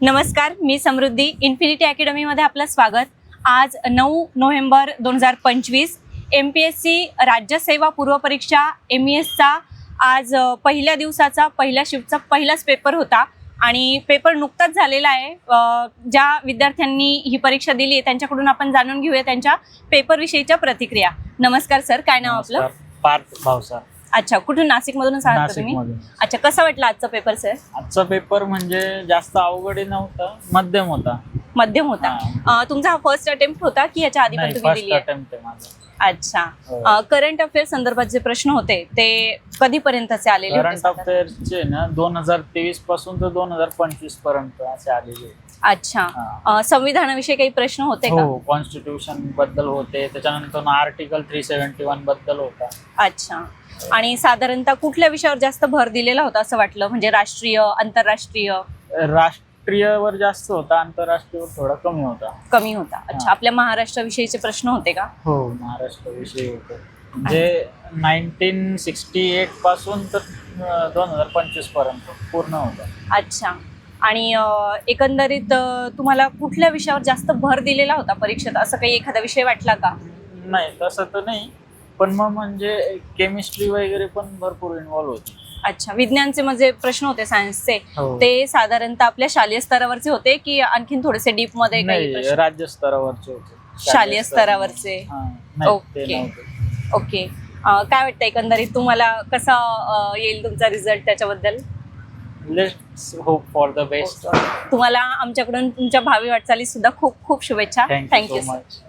नमस्कार मी समृद्धी. इन्फिनिटी अकॅडमीमध्ये आपलं स्वागत. आज नऊ नोव्हेंबर दोन हजार पंचवीस. एम पी एस सी राज्यसेवा पूर्व परीक्षा एम ई एसचा आज पहिल्या दिवसाचा पहिल्या शिफ्टचा पहिलाच पेपर होता. आणि पेपर नुकताच झालेला आहे. ज्या विद्यार्थ्यांनी ही परीक्षा दिली आहे त्यांच्याकडून आपण जाणून घेऊया त्यांच्या पेपरविषयीच्या प्रतिक्रिया. नमस्कार सर. काय नाव आपलं? पार्थ भावसार अच्छा कुठून? नाशिक तुम्ही. मधून अच्छा कसा वाटला आजचा पेपर सर आजचा पेपर म्हणजे जास्त अवघड नव्हता मध्यम होता. मध्यम होता. हा. अ, तुमचा हा फर्स्ट अटेम्प्ट होता की याच्या आधी पण नाही तुम्ही फर्स्ट दिली आहे? अटेम्प्ट आहे माझा. अच्छा. हो. करंट अफेअर संदर्भात जे प्रश्न होते ते कधीपर्यंतचे आलेले होते? करंट साधारण? ना दोन हजार तेवीसपासून तर दोन हजार पंचवीसपर्यंत असे आलेले. अच्छा. हा. अ, संविधानाविषयी काही प्रश्न होते का? हो कॉन्स्टिट्यूशनबद्दल होते. त्याच्यानंतर आर्टिकल थ्री सेव्हन्टी वनबद्दल होता. अच्छा. आणि साधारणतः कुठल्या विषयावर जास्त भर दिलेला होता असं वाटलं? म्हणजे राष्ट्रीय आंतरराष्ट्रीय? राष्ट्रीयवर जास्त होता आंतरराष्ट्रीयवर थोडा कमी होता. कमी होता. अच्छा. आपल्या महाराष्ट्राविषयीचे प्रश्न होते का? हो. महाराष्ट्र विषयी होते. म्हणजे नाईन्टीन सिक्स्टी एटपासून तर दोन हजार पंचवीसपर्यंत पूर्ण होता. अच्छा. आणि एकंदरीत तुम्हाला कुठल्या विषयावर जास्त भर दिलेला होता परीक्षेत? असं काही एखादा विषय वाटला का? नाही तसं तर नाही. पण मग म्हणजे केमिस्ट्री वगैरे पण भरपूर इन्व्हॉल्व होती अच्छा विज्ञानचे म्हणजे प्रश्न होते सायन्सचे हो. ते साधारणतः आपल्या शालेय स्तरावरचे होते की आणखीन थोडेसे डीपमध्ये काही नाही प्रश्न? राज्य स्तरावरचे होते शालेय स्तरावरचे. हा, नाही, ओके. नव्हते. ओके अं, काय वाटतं एकंदरीत तुम्हाला कसा अं, येईल तुमचा रिझल्ट त्याच्याबद्दल बेस्ट तुम्हाला आमच्याकडून तुमच्या भावी वाटचाली सुद्धा खूप खूप शुभेच्छा थँक्यू सो मच